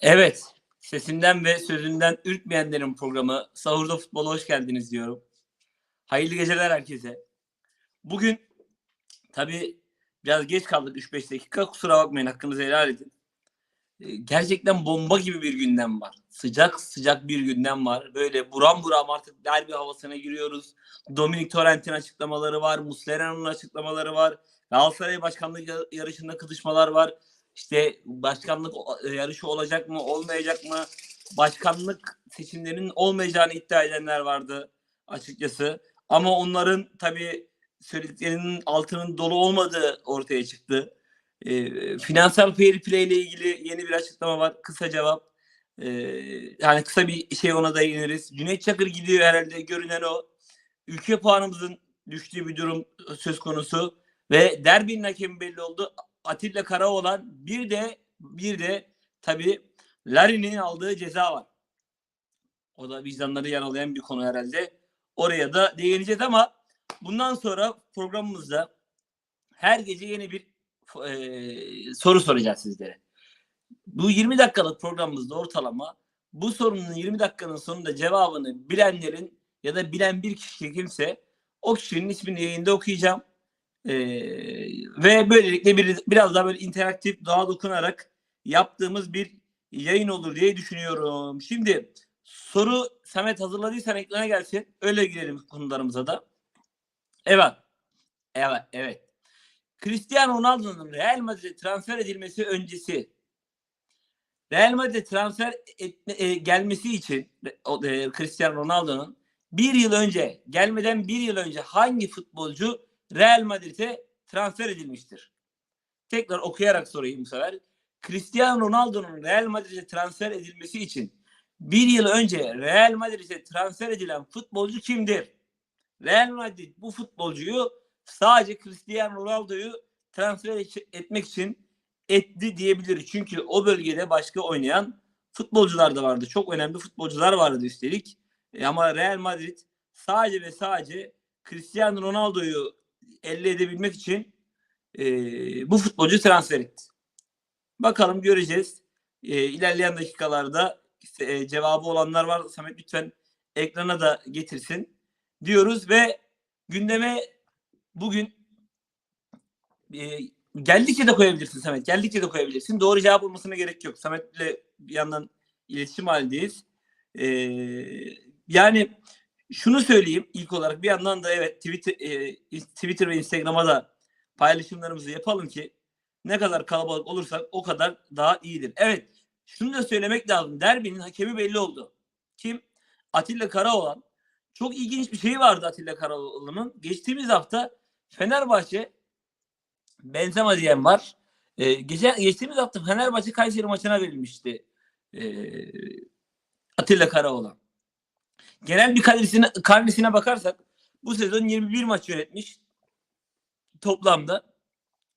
Evet, sesinden ve sözünden ürkmeyenlerin programı Sahurda Futbol'a hoş geldiniz diyorum. Hayırlı geceler herkese. Bugün tabii biraz geç kaldık 3-5 dakika. Kusura bakmayın hakkınızı helal edin. Ee, Gerçekten bomba gibi bir gündem var. Sıcak sıcak bir gündem var. Böyle buram buram artık derbi havasına giriyoruz. Dominik Torrent'in açıklamaları var. Muslera'nın açıklamaları var. Galatasaray başkanlık ya- yarışında kızışmalar var. İşte başkanlık o- yarışı olacak mı, olmayacak mı? Başkanlık seçimlerinin olmayacağını iddia edenler vardı açıkçası. Ama onların tabii söylediklerinin altının dolu olmadığı ortaya çıktı. E, finansal fair play ile ilgili yeni bir açıklama var. Kısa cevap. E, yani kısa bir şey ona değiniriz. Cüneyt Çakır gidiyor herhalde görünen o. Ülke puanımızın düştüğü bir durum söz konusu ve derbinin hakemi belli oldu. Atilla Karaoğlan bir de bir de tabii Larin'in aldığı ceza var. O da vicdanları yaralayan bir konu herhalde. Oraya da değineceğiz ama bundan sonra programımızda her gece yeni bir e, soru soracağız sizlere. Bu 20 dakikalık programımızda ortalama bu sorunun 20 dakikanın sonunda cevabını bilenlerin ya da bilen bir kişi kimse o kişinin ismini yayında okuyacağım. Ee, ve böylelikle bir, biraz daha böyle interaktif, doğa dokunarak yaptığımız bir yayın olur diye düşünüyorum. Şimdi soru Samet hazırladıysan ekrana gelsin. Öyle girelim konularımıza da. Evet. Evet, evet. Cristiano Ronaldo'nun Real Madrid'e transfer edilmesi öncesi Real Madrid'e transfer etme, e, gelmesi için e, Cristiano Ronaldo'nun bir yıl önce gelmeden bir yıl önce hangi futbolcu Real Madrid'e transfer edilmiştir? Tekrar okuyarak sorayım bu sefer. Cristiano Ronaldo'nun Real Madrid'e transfer edilmesi için bir yıl önce Real Madrid'e transfer edilen futbolcu kimdir? Real Madrid bu futbolcuyu sadece Cristiano Ronaldo'yu transfer et- etmek için etti diyebiliriz. Çünkü o bölgede başka oynayan futbolcular da vardı. Çok önemli futbolcular vardı üstelik. E, ama Real Madrid sadece ve sadece Cristiano Ronaldo'yu elde edebilmek için e, bu futbolcu transfer etti. Bakalım göreceğiz. E, ilerleyen dakikalarda e, cevabı olanlar var. Samet lütfen ekrana da getirsin diyoruz ve gündeme bugün e, geldikçe de koyabilirsin Samet. Geldikçe de koyabilirsin. Doğru cevap olmasına gerek yok. Samet'le bir yandan iletişim halindeyiz. E, yani şunu söyleyeyim ilk olarak bir yandan da evet Twitter, e, Twitter ve Instagram'a da paylaşımlarımızı yapalım ki ne kadar kalabalık olursak o kadar daha iyidir. Evet şunu da söylemek lazım. Derbinin hakemi belli oldu. Kim? Atilla Karaoğlan. Çok ilginç bir şey vardı Atilla Karaoğlan'ın. Geçtiğimiz hafta Fenerbahçe Benzema diyen var. Ee, geçen, geçtiğimiz hafta Fenerbahçe Kayseri maçına verilmişti. Ee, Atilla Karaoğlan. Genel bir kalitesine, karnesine bakarsak bu sezon 21 maç yönetmiş. Toplamda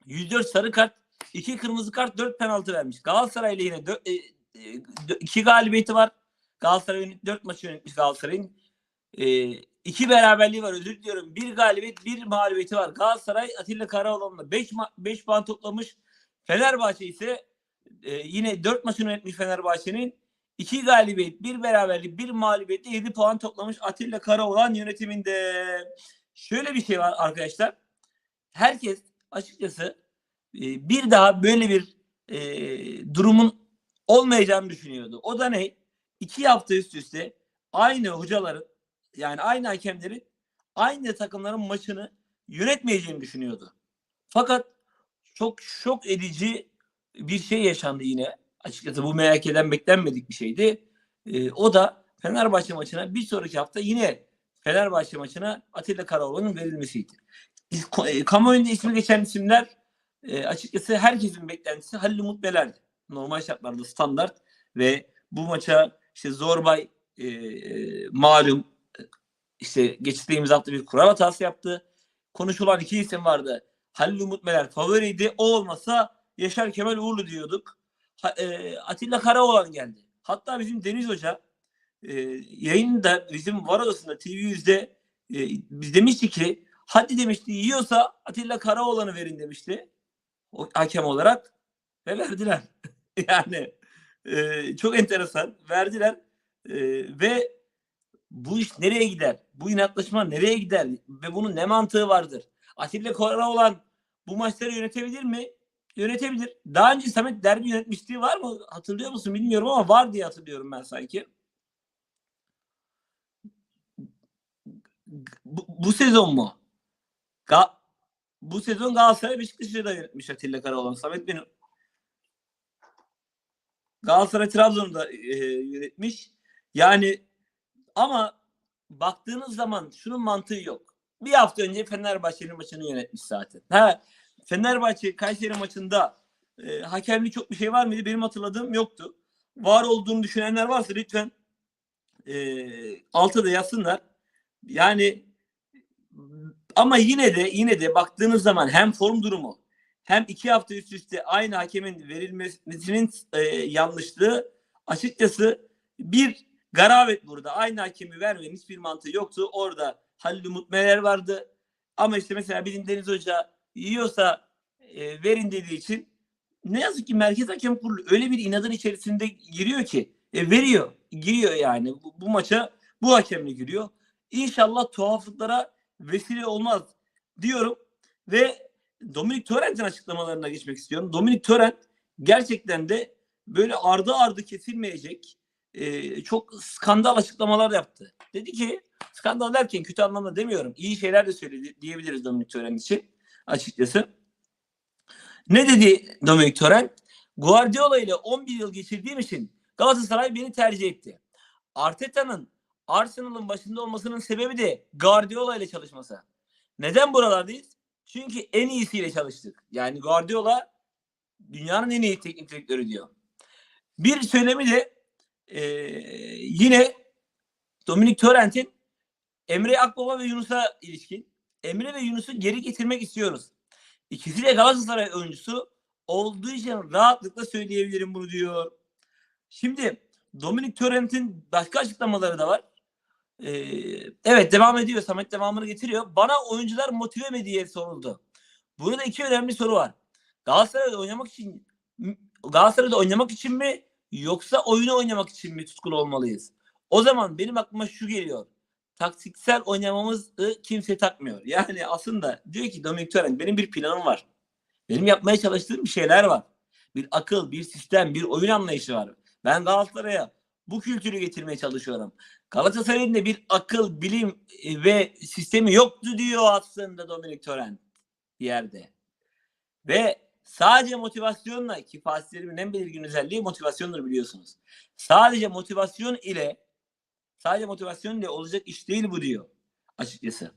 104 sarı kart, 2 kırmızı kart, 4 penaltı vermiş. Galatasaray ile yine 2 galibiyeti var. Galatasaray 4 maç yönetmiş Galatasaray'ın. E, iki beraberliği var özür diliyorum. Bir galibiyet, bir mağlubiyeti var. Galatasaray Atilla Karaoğlan'la 5 5 puan toplamış. Fenerbahçe ise e, yine 4 maçını yönetmiş Fenerbahçe'nin. 2 galibiyet, bir beraberlik, bir mağlubiyette 7 puan toplamış Atilla Karaoğlan yönetiminde. Şöyle bir şey var arkadaşlar. Herkes açıkçası e, bir daha böyle bir e, durumun olmayacağını düşünüyordu. O da ne? İki hafta üst üste aynı hocaların yani aynı hakemlerin aynı takımların maçını yönetmeyeceğini düşünüyordu. Fakat çok şok edici bir şey yaşandı yine. Açıkçası bu MHK'den beklenmedik bir şeydi. Ee, o da Fenerbahçe maçına bir sonraki hafta yine Fenerbahçe maçına Atilla Karaoğlan'ın verilmesiydi. E, Kamuoyunda ismi geçen isimler e, açıkçası herkesin beklentisi Halil Umut Beler'di. Normal şartlarda standart ve bu maça işte Zorbay e, e, malum e, işte geçtiğimiz hafta bir kural hatası yaptı. Konuşulan iki isim vardı. Halil Umut Meler favoriydi. O olmasa Yaşar Kemal Uğurlu diyorduk. E, Atilla Karaoğlan geldi. Hatta bizim Deniz Hoca e, yayında bizim var odasında TV100'de e, biz demişti ki hadi demişti yiyorsa Atilla Karaoğlan'ı verin demişti. O hakem olarak ve verdiler. yani Ee, çok enteresan. Verdiler. Ve bu iş nereye gider? Bu inatlaşma nereye gider? Ve bunun ne mantığı vardır? Atilla olan bu maçları yönetebilir mi? Yönetebilir. Daha önce Samet derbi yönetmişliği var mı? Hatırlıyor musun bilmiyorum ama var diye hatırlıyorum ben sanki. Bu, bu sezon mu? Ga bu sezon Galatasaray Beşiktaş'ı da yönetmiş Atilla Karaoğlan. Samet benim Galatasaray Trabzon'u da e, yönetmiş. Yani ama baktığınız zaman şunun mantığı yok. Bir hafta önce Fenerbahçe'nin maçını yönetmiş zaten. Ha, Fenerbahçe Kayseri maçında e, hakemli çok bir şey var mıydı? Benim hatırladığım yoktu. Var olduğunu düşünenler varsa lütfen e, altta da yazsınlar. Yani ama yine de yine de baktığınız zaman hem form durumu hem iki hafta üst üste aynı hakemin verilmesinin e, yanlışlığı açıkçası bir garabet burada. Aynı hakemi vermenin hiçbir mantığı yoktu. Orada Halil Umut Meler vardı. Ama işte mesela bizim Deniz Hoca yiyorsa e, verin dediği için ne yazık ki Merkez Hakem Kurulu öyle bir inadın içerisinde giriyor ki e, veriyor. Giriyor yani. Bu, bu maça bu hakemle giriyor. İnşallah tuhaflıklara vesile olmaz diyorum ve Dominik Torrent'in açıklamalarına geçmek istiyorum. Dominik Torrent gerçekten de böyle ardı ardı kesilmeyecek e, çok skandal açıklamalar yaptı. Dedi ki skandal derken kötü anlamda demiyorum. İyi şeyler de söyledi diyebiliriz Dominik Torrent için açıkçası. Ne dedi Dominik Torrent? Guardiola ile 11 yıl geçirdiğim için Galatasaray beni tercih etti. Arteta'nın Arsenal'ın başında olmasının sebebi de Guardiola ile çalışması. Neden buralardayız? Çünkü en iyisiyle çalıştık. Yani Guardiola dünyanın en iyi teknik direktörü diyor. Bir söylemi de e, yine Dominik Torrent'in Emre Akbaba ve Yunus'a ilişkin. Emre ve Yunus'u geri getirmek istiyoruz. İkisi de Galatasaray oyuncusu olduğu için rahatlıkla söyleyebilirim bunu diyor. Şimdi Dominik Torrent'in başka açıklamaları da var. Ee, evet devam ediyor. Samet devamını getiriyor. Bana oyuncular motive mi diye soruldu. Burada iki önemli soru var. Galatasaray'da oynamak için Galatasaray'da oynamak için mi yoksa oyunu oynamak için mi tutkulu olmalıyız? O zaman benim aklıma şu geliyor. Taktiksel oynamamızı kimse takmıyor. Yani aslında diyor ki Dominik Torrent benim bir planım var. Benim yapmaya çalıştığım bir şeyler var. Bir akıl, bir sistem, bir oyun anlayışı var. Ben Galatasaray'a bu kültürü getirmeye çalışıyorum. Galatasaray'ın da bir akıl, bilim e, ve sistemi yoktu diyor aslında Dominik Torrent bir yerde. Ve sadece motivasyonla ki Fatih Terim'in en belirgin özelliği motivasyondur biliyorsunuz. Sadece motivasyon ile sadece motivasyon ile olacak iş değil bu diyor açıkçası.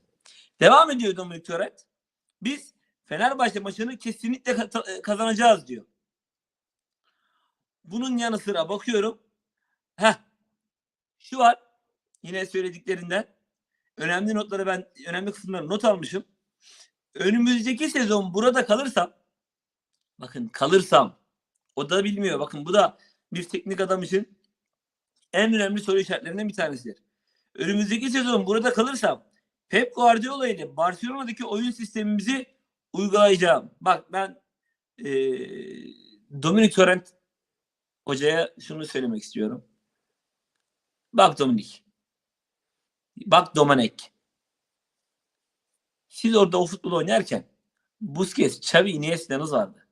Devam ediyor Dominik Torrent. Biz Fenerbahçe maçını kesinlikle kazanacağız diyor. Bunun yanı sıra bakıyorum. Heh, şu var. Yine söylediklerinden. Önemli notları ben, önemli kısımları not almışım. Önümüzdeki sezon burada kalırsam bakın kalırsam o da bilmiyor. Bakın bu da bir teknik adam için en önemli soru işaretlerinden bir tanesidir. Önümüzdeki sezon burada kalırsam Pep Guardiola ile Barcelona'daki oyun sistemimizi uygulayacağım. Bak ben e, Dominic Torrent hocaya şunu söylemek istiyorum. Bak Dominik. Bak Domenek. Siz orada o futbol oynarken Busquets, Xavi, Iniesta'nız vardı.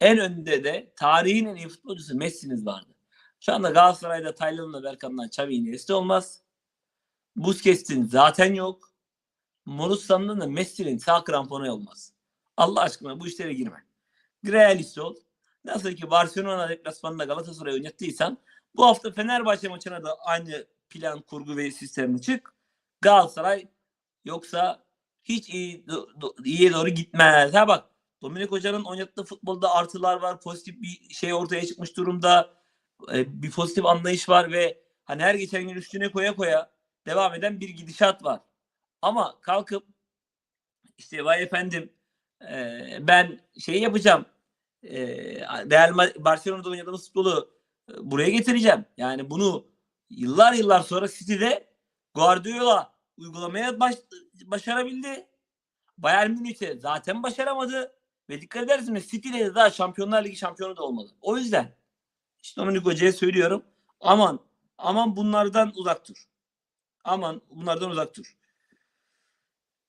En önde de tarihin en iyi futbolcusu Messi'niz vardı. Şu anda Galatasaray'da Taylan'la Berkan'dan Xavi Iniesta olmaz. Busquets'in zaten yok. Morusan'dan da Messi'nin sağ kramponu olmaz. Allah aşkına bu işlere girme. Realist ol. Nasıl ki Barcelona deplasmanında Galatasaray oynattıysan bu hafta Fenerbahçe maçına da aynı plan, kurgu ve sistemle çık. Galatasaray yoksa hiç iyi iyiye doğru gitmez. Ha bak Dominik Hoca'nın oynattığı futbolda artılar var. Pozitif bir şey ortaya çıkmış durumda. Ee, bir pozitif anlayış var ve hani her geçen gün üstüne koya koya devam eden bir gidişat var. Ama kalkıp işte vay efendim e, ben şey yapacağım e, Real Barcelona'da oynadığımız futbolu e, buraya getireceğim. Yani bunu yıllar yıllar sonra City'de Guardiola uygulamaya baş, başarabildi. Bayern Münih'te zaten başaramadı. Ve dikkat edersiniz City'de de daha Şampiyonlar Ligi şampiyonu da olmadı. O yüzden İşte Dominik Hoca'ya söylüyorum. Aman aman bunlardan uzak dur. Aman bunlardan uzak dur.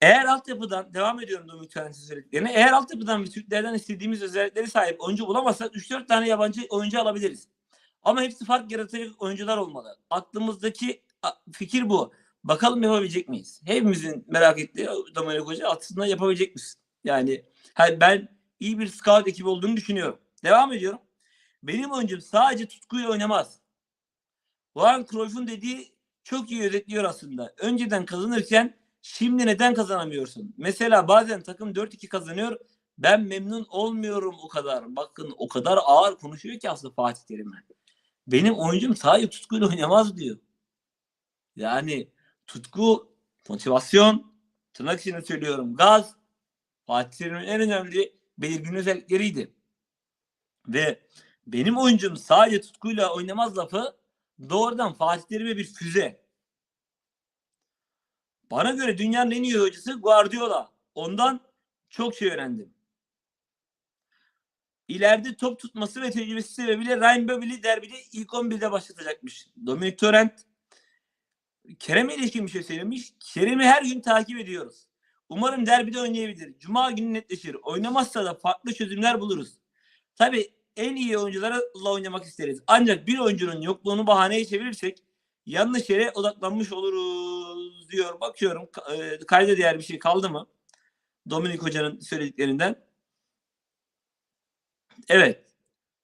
Eğer altyapıdan devam ediyorum Dominik Torrent'in söylediklerine. Eğer altyapıdan ve Türklerden istediğimiz özellikleri sahip oyuncu bulamazsak 3-4 tane yabancı oyuncu alabiliriz. Ama hepsi fark yaratacak oyuncular olmalı. Aklımızdaki fikir bu. Bakalım yapabilecek miyiz? Hepimizin merak ettiği Dominik Hoca aslında yapabilecek misin? Yani ben iyi bir scout ekibi olduğunu düşünüyorum. Devam ediyorum. Benim oyuncum sadece tutkuyla oynamaz. Johan Cruyff'un dediği çok iyi özetliyor aslında. Önceden kazanırken şimdi neden kazanamıyorsun? Mesela bazen takım 4-2 kazanıyor. Ben memnun olmuyorum o kadar. Bakın o kadar ağır konuşuyor ki aslında Fatih Terim'e. Benim oyuncum sadece tutkuyla oynamaz diyor. Yani tutku, motivasyon, tırnak içinde söylüyorum gaz, Fatih Terim'in en önemli belirgin özellikleriydi. Ve benim oyuncum sadece tutkuyla oynamaz lafı doğrudan Fatih Terim'e bir füze. Bana göre dünyanın en iyi hocası Guardiola. Ondan çok şey öğrendim. İleride top tutması ve tecrübesi sebebiyle Ryan Babel'i derbide ilk 11'de başlatacakmış. Dominic Torrent Kerem'e ilişkin bir şey söylemiş. Kerem'i her gün takip ediyoruz. Umarım derbide oynayabilir. Cuma günü netleşir. Oynamazsa da farklı çözümler buluruz. Tabi en iyi oyuncularla oynamak isteriz. Ancak bir oyuncunun yokluğunu bahaneye çevirirsek yanlış yere odaklanmış oluruz diyor. Bakıyorum e, kayda değer bir şey kaldı mı? Dominik Hoca'nın söylediklerinden. Evet.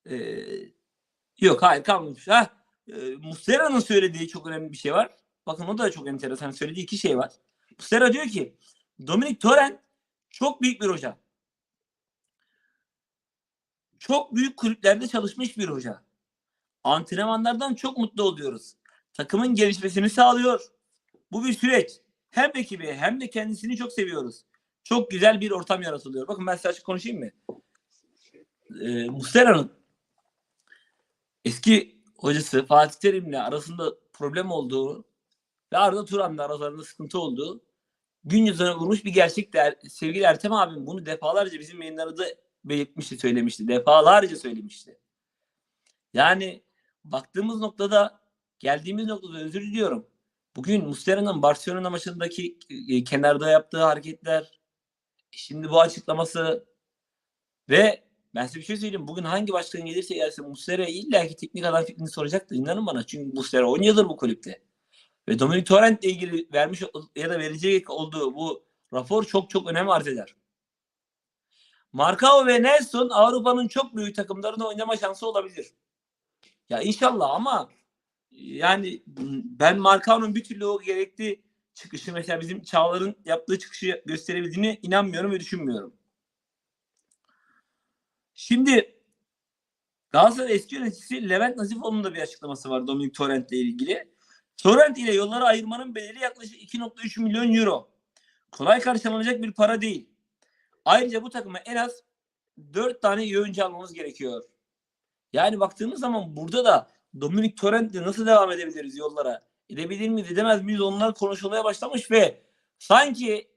Ee, yok hayır kalmamış. Ha, e, Muslera'nın söylediği çok önemli bir şey var. Bakın o da çok enteresan. Söylediği iki şey var. Muslera diyor ki Dominik Torrent çok büyük bir hoca. Çok büyük kulüplerde çalışmış bir hoca. Antrenmanlardan çok mutlu oluyoruz. Takımın gelişmesini sağlıyor. Bu bir süreç. Hem ekibi hem de kendisini çok seviyoruz. Çok güzel bir ortam yaratılıyor. Bakın ben size açık konuşayım mı? Ee, Muslera'nın eski hocası Fatih Terim'le arasında problem olduğu ve Arda Turan'la aralarında sıkıntı olduğu gün yüzüne vurmuş bir gerçek de sevgili Ertem abim bunu defalarca bizim yayınlarında belirtmişti, söylemişti. Defalarca söylemişti. Yani baktığımız noktada geldiğimiz noktada özür diliyorum. Bugün Muslera'nın Barcelona maçındaki e, kenarda yaptığı hareketler şimdi bu açıklaması ve ben size bir şey söyleyeyim. Bugün hangi başkan gelirse gelsin Muslera illa ki teknik adam fikrini soracaktır. İnanın bana. Çünkü Muslera 10 yıldır bu kulüpte. Ve Dominic Torrent ile ilgili vermiş ya da verecek olduğu bu rapor çok çok önem arz eder. Marcao ve Nelson Avrupa'nın çok büyük takımlarında oynama şansı olabilir. Ya inşallah ama yani ben Marcao'nun bir türlü o gerekli çıkışı mesela bizim Çağlar'ın yaptığı çıkışı gösterebildiğine inanmıyorum ve düşünmüyorum. Şimdi Galatasaray eski yöneticisi Levent Nazifoğlu'nun da bir açıklaması var Dominik Torrent ile ilgili. Torrent ile yolları ayırmanın bedeli yaklaşık 2.3 milyon euro. Kolay karşılanacak bir para değil. Ayrıca bu takıma en az 4 tane iyi oyuncu almamız gerekiyor. Yani baktığımız zaman burada da Dominik Torrent'le nasıl devam edebiliriz yollara? Edebilir miyiz edemez miyiz onlar konuşulmaya başlamış ve sanki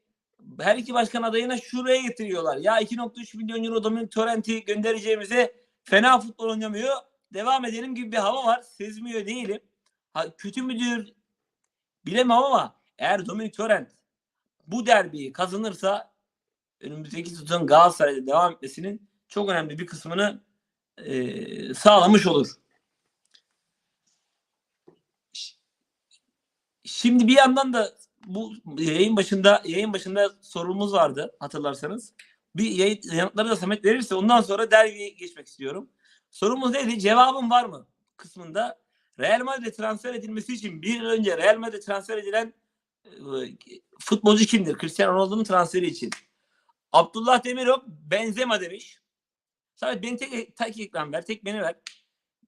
her iki başkan adayına şuraya getiriyorlar. Ya 2.3 milyon euro Dominik Torrent'i göndereceğimize fena futbol oynamıyor. Devam edelim gibi bir hava var. Sezmiyor değilim. Ha, kötü müdür bilemem ama eğer Dominik Torrent bu derbiyi kazanırsa önümüzdeki sezon Galatasaray'da devam etmesinin çok önemli bir kısmını e, sağlamış olur. Şimdi bir yandan da bu yayın başında yayın başında sorumuz vardı hatırlarsanız. Bir yayın, yanıtları da Samet verirse ondan sonra dergiye geçmek istiyorum. Sorumuz neydi? Cevabım var mı? Kısmında Real Madrid'e transfer edilmesi için bir yıl önce Real Madrid'e transfer edilen e, futbolcu kimdir? Cristiano Ronaldo'nun transferi için. Abdullah Demirok Benzema demiş. Sadece beni tek, tek ekran ver. Tek beni ver.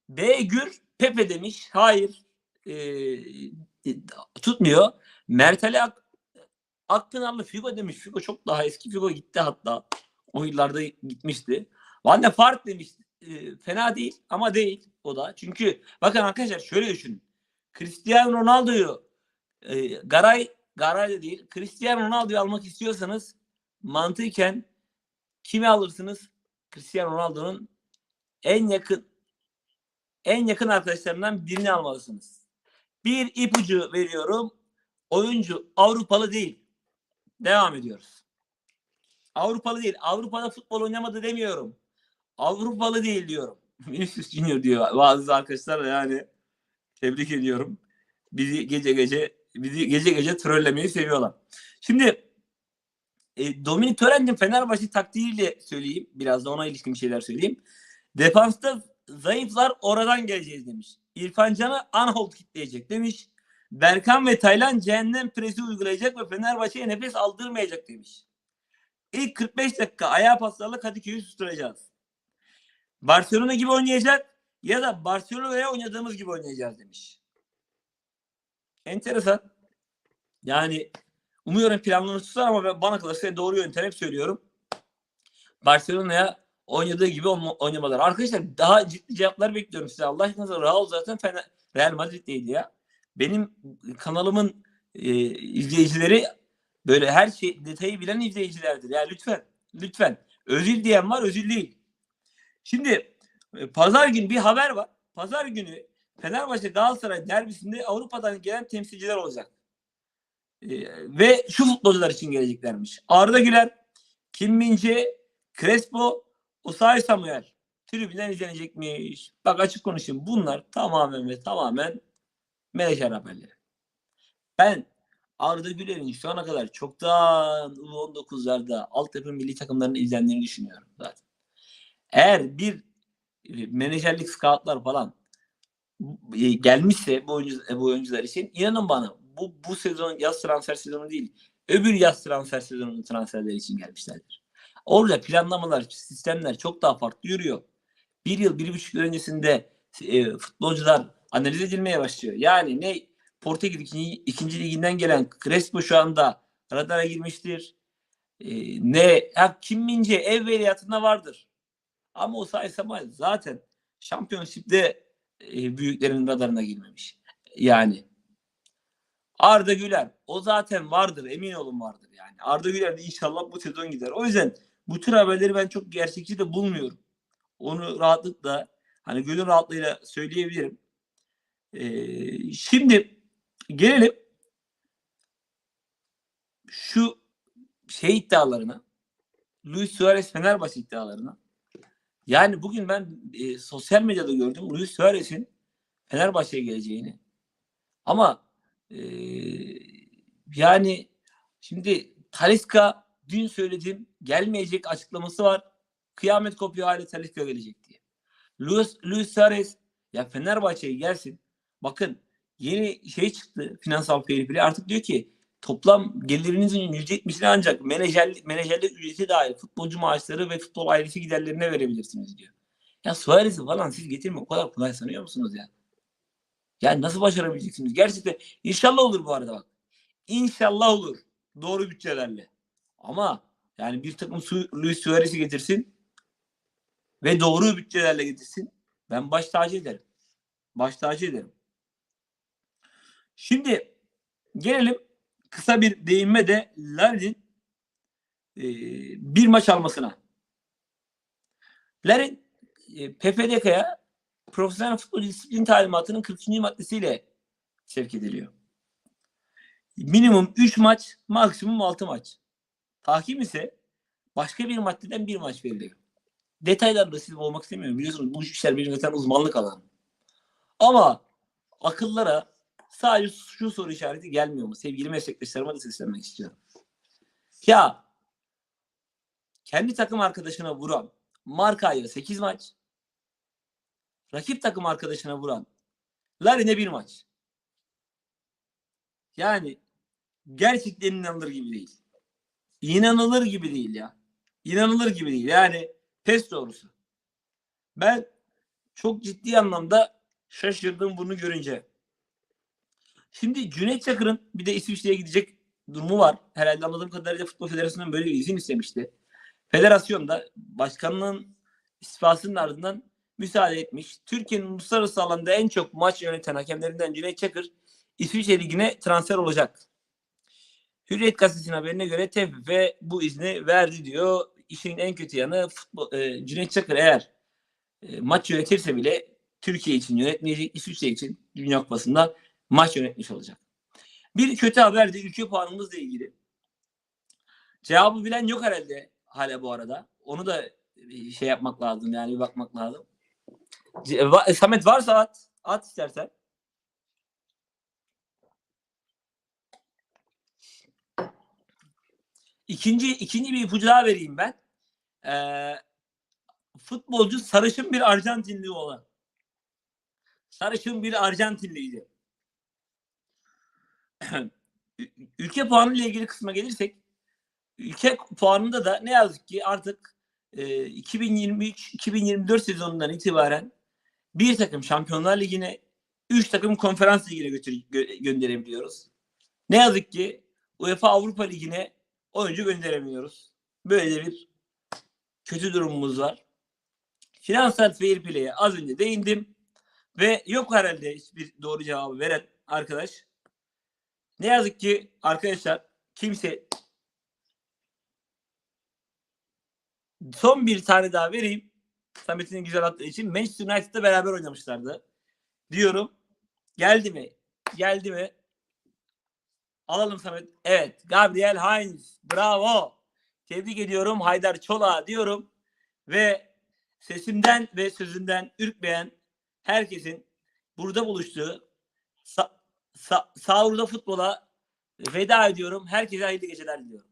B. Gür Pepe demiş. Hayır. Ee, tutmuyor. Mert Ali Ak Akpınarlı Figo demiş. Figo çok daha eski. Figo gitti hatta. O yıllarda gitmişti. Van de Fart demiş. E, fena değil ama değil o da. Çünkü bakın arkadaşlar şöyle düşünün. Cristiano Ronaldo'yu e, Garay Garay da değil. Cristiano Ronaldo'yu almak istiyorsanız mantıken kimi alırsınız? Cristiano Ronaldo'nun en yakın en yakın arkadaşlarından birini almalısınız. Bir ipucu veriyorum. Oyuncu Avrupalı değil. Devam ediyoruz. Avrupalı değil. Avrupa'da futbol oynamadı demiyorum. Avrupalı değil diyorum. Vinicius Junior diyor bazı arkadaşlar da yani tebrik ediyorum. Bizi gece gece bizi gece gece trollemeyi seviyorlar. Şimdi e, Dominik Tören'in Fenerbahçe taktiğiyle söyleyeyim. Biraz da ona ilişkin bir şeyler söyleyeyim. Defansta zayıflar oradan geleceğiz demiş. İrfan Can'ı Anhold kitleyecek demiş. Berkan ve Taylan cehennem presi uygulayacak ve Fenerbahçe'ye nefes aldırmayacak demiş. İlk 45 dakika ayağa paslarla Kadıköy'ü susturacağız. Barcelona gibi oynayacak ya da Barcelona'ya oynadığımız gibi oynayacağız demiş. Enteresan. Yani umuyorum planlarını tutar ama ben bana kalırsa doğru yöntem hep söylüyorum. Barcelona'ya oynadığı gibi oynamalar. Arkadaşlar daha ciddi cevaplar bekliyorum size. Allah aşkına Raul zaten Fener, Real Madrid'deydi ya. Benim kanalımın e, izleyicileri böyle her şey detayı bilen izleyicilerdir. Ya lütfen lütfen. Özil diyen var özil değil. Şimdi e, pazar günü bir haber var. Pazar günü Fenerbahçe Galatasaray derbisinde Avrupa'dan gelen temsilciler olacak. E, ve şu futbolcular için geleceklermiş. Arda Güler, Kim Mince, Crespo, Osay Samuel tribünden izlenecekmiş. Bak açık konuşayım. Bunlar tamamen ve tamamen menajer haberleri. Ben Arda Güler'in şu ana kadar çoktan U19'larda altyapı milli takımlarının izlendiğini düşünüyorum zaten. Eğer bir e, menajerlik scoutlar falan e, gelmişse bu, oyuncu, bu oyuncular için inanın bana bu bu sezon yaz transfer sezonu değil öbür yaz transfer sezonunun transferleri için gelmişlerdir. Orada planlamalar, sistemler çok daha farklı yürüyor. Bir yıl, bir buçuk yıl öncesinde e, futbolcular analiz edilmeye başlıyor. Yani ne Portekiz ikinci, ikinci liginden gelen Crespo şu anda radara girmiştir. E, ne ha, Kim Mince evveliyatında vardır. Ama o Say Samuel zaten şampiyonşipte e, büyüklerin radarına girmemiş. Yani Arda Güler o zaten vardır emin olun vardır yani. Arda Güler de inşallah bu sezon gider. O yüzden bu tür haberleri ben çok gerçekçi de bulmuyorum. Onu rahatlıkla hani gönül rahatlığıyla söyleyebilirim. Ee, şimdi gelelim şu şey iddialarına. Luis Suarez Fenerbahçe iddialarına. Yani bugün ben e, sosyal medyada gördüm Luis Suarez'in Fenerbahçe'ye geleceğini. Ama e, yani şimdi Taliska dün söyledim gelmeyecek açıklaması var. Kıyamet kopuyor hale Taliska gelecek diye. Luis, Luis Suarez ya Fenerbahçe'ye gelsin. Bakın yeni şey çıktı finansal fair. Artık diyor ki toplam gelirinizin %70'ini ancak menajerlik, menajerlik ücreti dahil futbolcu maaşları ve futbol ailesi giderlerine verebilirsiniz diyor. Ya Suarez'i falan siz getirme o kadar kolay sanıyor musunuz ya? Yani nasıl başarabileceksiniz? Gerçekten inşallah olur bu arada bak. İnşallah olur. Doğru bütçelerle. Ama yani bir takım Su Luis Suarez'i getirsin ve doğru bütçelerle getirsin. Ben baş tacı ederim. Baş tacı ederim. Şimdi gelelim kısa bir değinme de Larin'in e, bir maç almasına. Larin e, PFDK'ya profesyonel futbol disiplin talimatının 40. maddesiyle sevk ediliyor. Minimum 3 maç, maksimum 6 maç. Tahkim ise başka bir maddeden bir maç veriliyor. Detaylarda siz olmak istemiyorum. Biliyorsunuz bu işler benim zaten uzmanlık alanım. Ama akıllara sadece şu soru işareti gelmiyor mu? Sevgili meslektaşlarıma da seslenmek istiyorum. Ya kendi takım arkadaşına vuran Marka'ya 8 maç, rakip takım arkadaşına vuran Larin'e bir maç. Yani gerçekten inanılır gibi değil. İnanılır gibi değil ya. İnanılır gibi değil. Yani pes doğrusu. Ben çok ciddi anlamda şaşırdım bunu görünce. Şimdi Cüneyt Çakır'ın bir de İsviçre'ye gidecek durumu var. Herhalde anladığım kadarıyla Futbol Federasyonu'ndan böyle bir izin istemişti. Federasyon da başkanlığın istifasının ardından müsaade etmiş. Türkiye'nin uluslararası alanda en çok maç yöneten hakemlerinden Cüneyt Çakır İsviçre Ligi'ne transfer olacak. Hürriyet gazetesinin haberine göre TFF bu izni verdi diyor. İşin en kötü yanı futbol, e, Cüneyt Çakır eğer e, maç yönetirse bile Türkiye için yönetmeyecek, İsviçre için Dünya Kupası'nda maç yönetmiş olacak. Bir kötü haber de ülke puanımızla ilgili. Cevabı bilen yok herhalde hala bu arada. Onu da bir şey yapmak lazım yani bir bakmak lazım. Ce- va- Samet varsa at. At istersen. İkinci, ikinci bir ipucu daha vereyim ben. Ee, futbolcu sarışın bir Arjantinli olan. Sarışın bir Arjantinliydi. Ülke puanı ile ilgili kısma gelirsek ülke puanında da ne yazık ki artık e, 2023-2024 sezonundan itibaren bir takım Şampiyonlar Ligi'ne, üç takım Konferans Ligi'ne götür, gö- gönderebiliyoruz. Ne yazık ki UEFA Avrupa Ligi'ne oyuncu gönderemiyoruz. Böyle bir kötü durumumuz var. Finansal fair play'e az önce değindim ve yok herhalde hiçbir doğru cevabı veren arkadaş. Ne yazık ki arkadaşlar kimse son bir tane daha vereyim. Samet'in güzel attığı için Manchester United'da beraber oynamışlardı. Diyorum. Geldi mi? Geldi mi? Alalım Samet. Evet. Gabriel Heinz. Bravo. Tebrik ediyorum. Haydar Çola diyorum. Ve sesimden ve sözünden ürkmeyen herkesin burada buluştuğu sa- sa- sahurda futbola veda ediyorum. Herkese hayırlı geceler diliyorum.